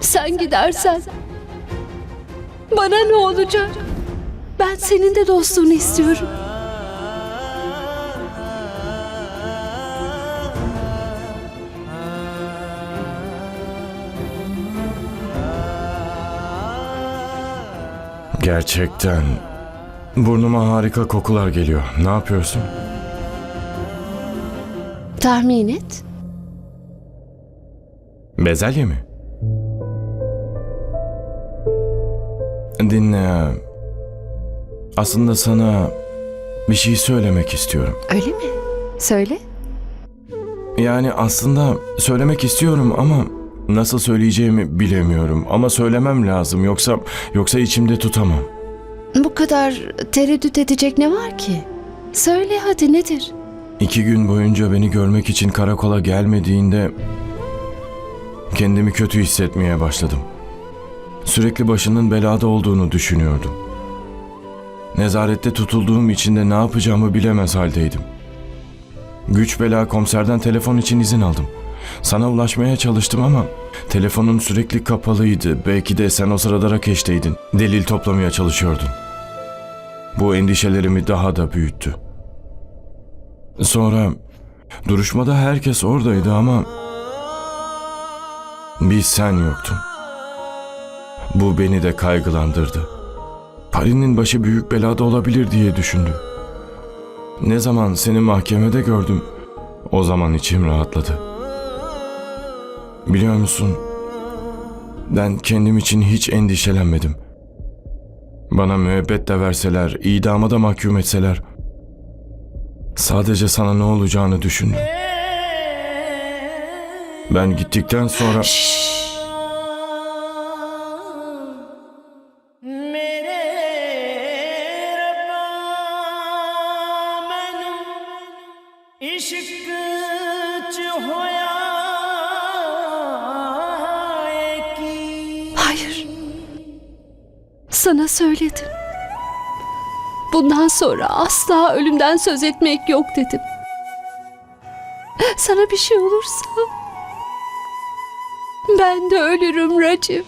Sen gidersen bana ne olacak? Ben senin de dostluğunu istiyorum. Gerçekten burnuma harika kokular geliyor. Ne yapıyorsun? Tahmin et. Bezelye mi? Dinle. Aslında sana bir şey söylemek istiyorum. Öyle mi? Söyle. Yani aslında söylemek istiyorum ama nasıl söyleyeceğimi bilemiyorum. Ama söylemem lazım yoksa yoksa içimde tutamam. Bu kadar tereddüt edecek ne var ki? Söyle hadi nedir? İki gün boyunca beni görmek için karakola gelmediğinde kendimi kötü hissetmeye başladım. Sürekli başının belada olduğunu düşünüyordum. Nezarette tutulduğum için de ne yapacağımı bilemez haldeydim. Güç bela komiserden telefon için izin aldım. Sana ulaşmaya çalıştım ama telefonun sürekli kapalıydı. Belki de sen o sırada Rakeş'teydin. Delil toplamaya çalışıyordun. Bu endişelerimi daha da büyüttü. Sonra duruşmada herkes oradaydı ama bir sen yoktun. Bu beni de kaygılandırdı. Pari'nin başı büyük belada olabilir diye düşündüm. Ne zaman seni mahkemede gördüm, o zaman içim rahatladı. Biliyor musun, ben kendim için hiç endişelenmedim. Bana müebbet de verseler, idama da mahkum etseler, Sadece sana ne olacağını düşündüm. Ben gittikten sonra ਮੇਰੇ söyledim. Bundan sonra asla ölümden söz etmek yok dedim. Sana bir şey olursa ben de ölürüm Racim.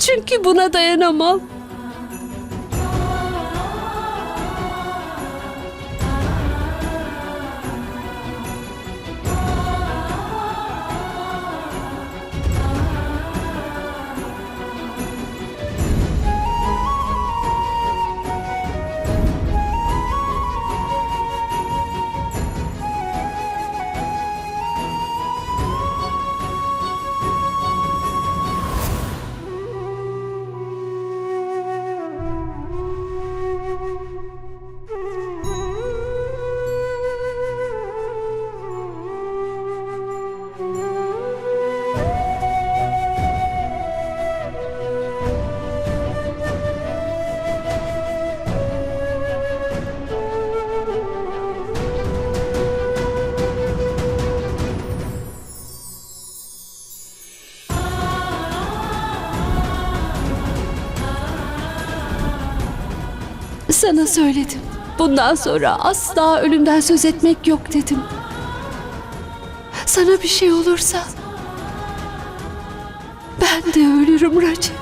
Çünkü buna dayanamam. Sana söyledim. Bundan sonra asla ölümden söz etmek yok dedim. Sana bir şey olursa ben de ölürüm Racim.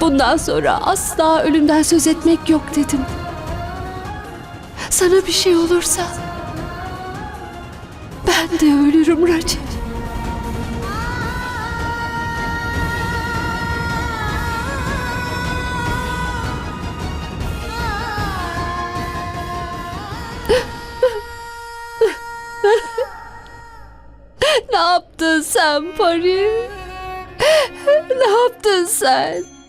Bundan sonra asla ölümden söz etmek yok dedim. Sana bir şey olursa ben de ölürüm Racif. ne yaptın sen Pari? Ne yaptın sen?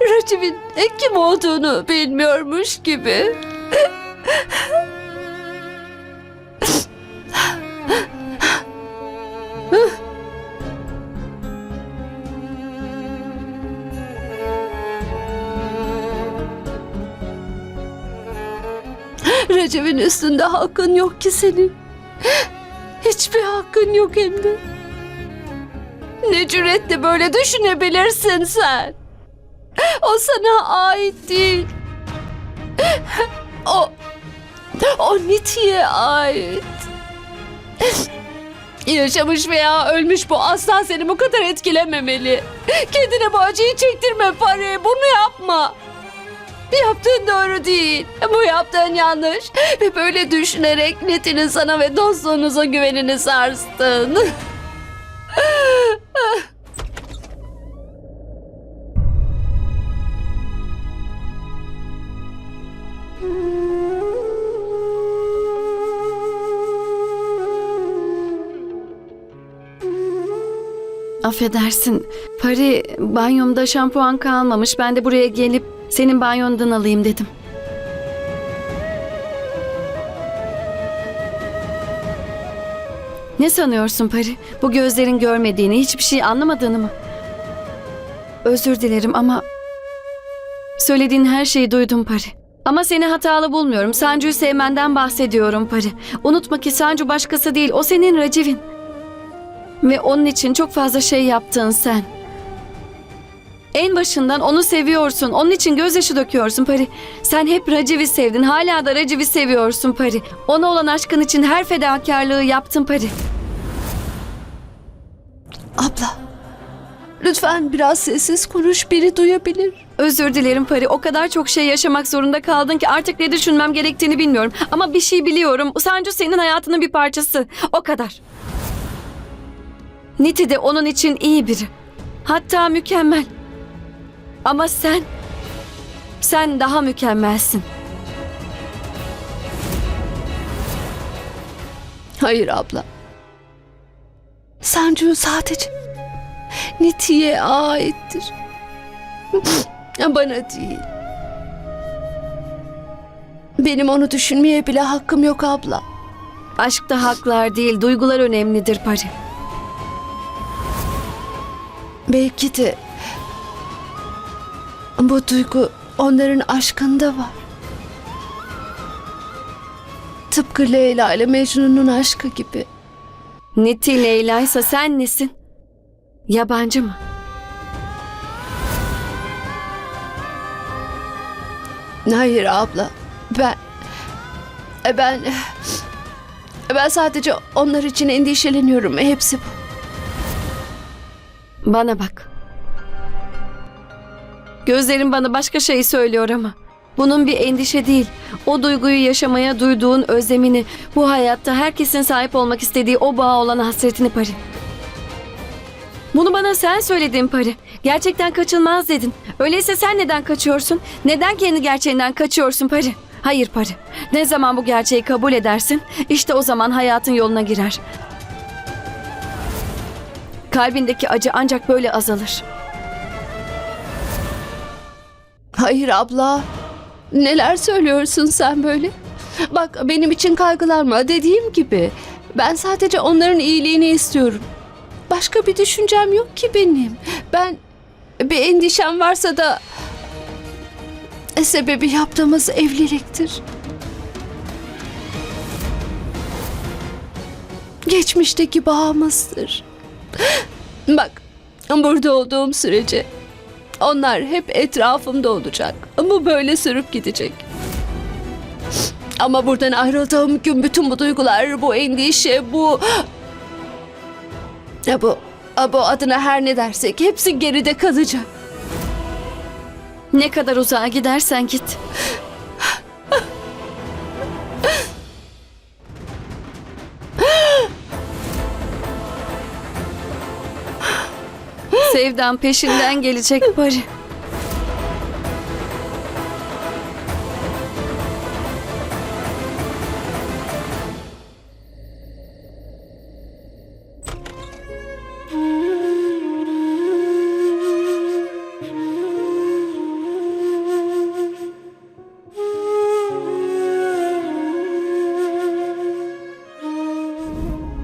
Raciv'in kim olduğunu bilmiyormuş gibi. Recep'in üstünde hakkın yok ki senin. Hiçbir hakkın yok hem de. Ne cüretle böyle düşünebilirsin sen? O sana ait değil. O, o Niti'ye ait. Yaşamış veya ölmüş bu asla seni bu kadar etkilememeli. Kendine bu acıyı çektirme Pari. Bunu yapma. Yaptığın doğru değil. Bu yaptığın yanlış. Ve böyle düşünerek Niti'nin sana ve dostluğunuza güvenini sarstın. Affedersin. Pari banyomda şampuan kalmamış. Ben de buraya gelip senin banyondan alayım dedim. Ne sanıyorsun Pari? Bu gözlerin görmediğini, hiçbir şey anlamadığını mı? Özür dilerim ama söylediğin her şeyi duydum Pari. Ama seni hatalı bulmuyorum. Sancu'yu sevmenden bahsediyorum Pari. Unutma ki Sancu başkası değil. O senin Raciv'in. Ve onun için çok fazla şey yaptın sen. En başından onu seviyorsun. Onun için gözyaşı döküyorsun Pari. Sen hep Raciv'i sevdin. Hala da Raciv'i seviyorsun Pari. Ona olan aşkın için her fedakarlığı yaptın Pari. Abla, lütfen biraz sessiz konuş. Biri duyabilir. Özür dilerim Pari. O kadar çok şey yaşamak zorunda kaldın ki artık ne düşünmem gerektiğini bilmiyorum. Ama bir şey biliyorum. Sancu senin hayatının bir parçası. O kadar. Niti de onun için iyi biri. Hatta mükemmel. Ama sen... Sen daha mükemmelsin. Hayır abla. Sancu sadece Niti'ye aittir. Bana değil. Benim onu düşünmeye bile hakkım yok abla. Aşkta haklar değil, duygular önemlidir Pari. Belki de bu duygu onların aşkında var. Tıpkı Leyla ile Mecnun'un aşkı gibi. Niti Leyla'ysa sen nesin? Yabancı mı? Hayır abla. Ben ben ben sadece onlar için endişeleniyorum. Hepsi bu. Bana bak. Gözlerim bana başka şey söylüyor ama. Bunun bir endişe değil. O duyguyu yaşamaya duyduğun özlemini, bu hayatta herkesin sahip olmak istediği o bağa olan hasretini Pari. Bunu bana sen söyledin Pari. Gerçekten kaçılmaz dedin. Öyleyse sen neden kaçıyorsun? Neden kendi gerçeğinden kaçıyorsun Pari? Hayır Pari. Ne zaman bu gerçeği kabul edersin? İşte o zaman hayatın yoluna girer. Kalbindeki acı ancak böyle azalır. Hayır abla. Neler söylüyorsun sen böyle? Bak benim için kaygılanma dediğim gibi. Ben sadece onların iyiliğini istiyorum. Başka bir düşüncem yok ki benim. Ben bir endişem varsa da sebebi yaptığımız evliliktir. Geçmişteki bağımızdır. Bak burada olduğum sürece onlar hep etrafımda olacak. Ama böyle sürüp gidecek. Ama buradan ayrıldığım gün bütün bu duygular, bu endişe, bu... Ya bu Abo adına her ne dersek hepsi geride kalacak. Ne kadar uzağa gidersen git. Sevdan peşinden gelecek Pari.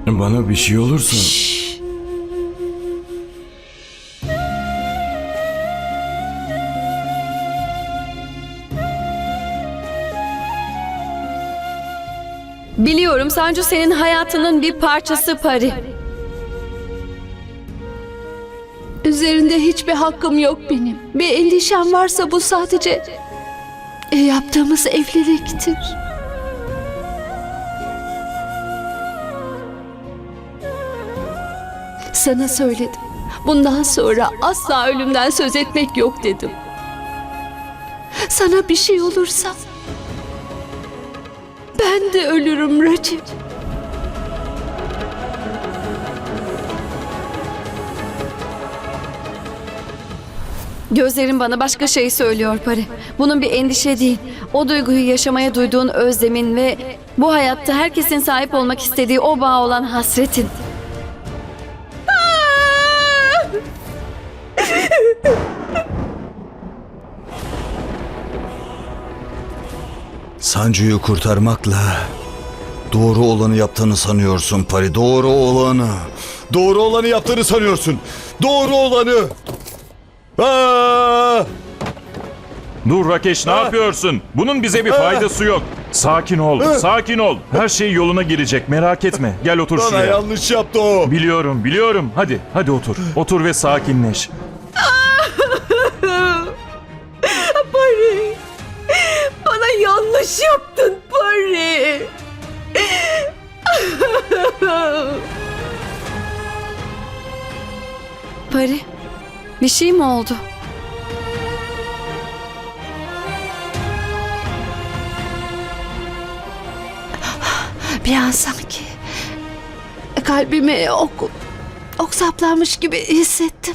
Bana bir şey olursa... Biliyorum Sancu senin hayatının bir parçası Pari. Üzerinde hiçbir hakkım yok benim. Bir endişem varsa bu sadece e, yaptığımız evliliktir. Sana söyledim. Bundan sonra asla ölümden söz etmek yok dedim. Sana bir şey olursa ben de ölürüm Racip. Gözlerin bana başka şey söylüyor Pari. Bunun bir endişe değil. O duyguyu yaşamaya duyduğun özlemin ve bu hayatta herkesin sahip olmak istediği o bağ olan hasretin. Sancı'yı kurtarmakla doğru olanı yaptığını sanıyorsun Pari. Doğru olanı. Doğru olanı yaptığını sanıyorsun. Doğru olanı. Aa! Dur Rakeş ne yapıyorsun? Bunun bize bir faydası yok. Sakin ol, sakin ol. Her şey yoluna girecek merak etme. Gel otur Bana şuraya. yanlış yaptı o. Biliyorum, biliyorum. Hadi, hadi otur. Otur ve sakinleş. Bir şey mi oldu? Bir an sanki kalbime ok, ok saplanmış gibi hissettim.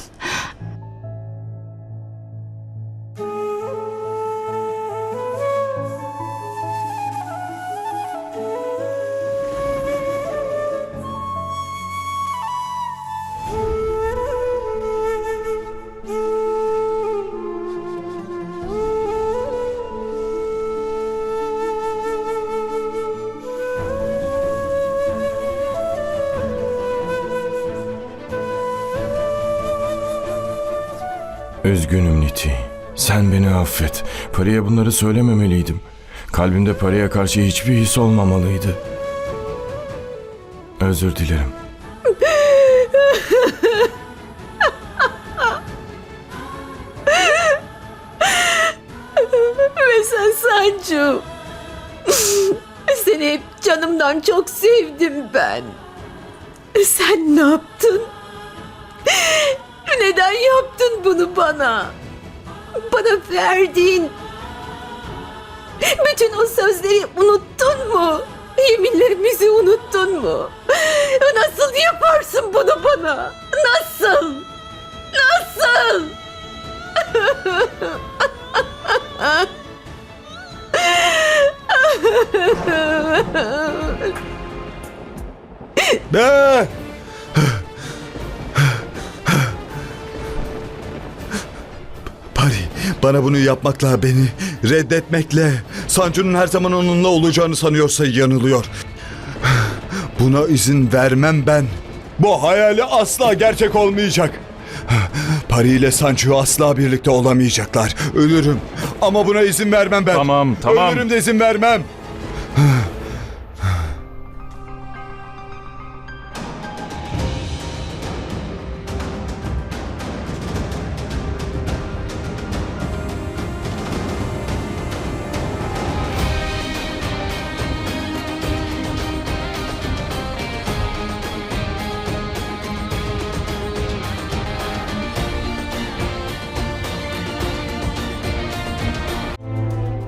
Üzgünüm Niti. Sen beni affet. Paraya bunları söylememeliydim. Kalbimde paraya karşı hiçbir his olmamalıydı. Özür dilerim. Ve sen Sancu. Seni hep canımdan çok sevdim ben. Sen ne yaptın? Neden yaptın bunu bana? Bana verdiğin bütün o sözleri unuttun mu? Yeminlerimizi unuttun mu? Nasıl yaparsın bunu bana? Nasıl? Nasıl? Be! Pari, bana bunu yapmakla, beni reddetmekle, Sancu'nun her zaman onunla olacağını sanıyorsa yanılıyor. Buna izin vermem ben. Bu hayali asla gerçek olmayacak. Pari ile Sancu asla birlikte olamayacaklar. Ölürüm. Ama buna izin vermem ben. Tamam, tamam. Ölürüm de izin vermem.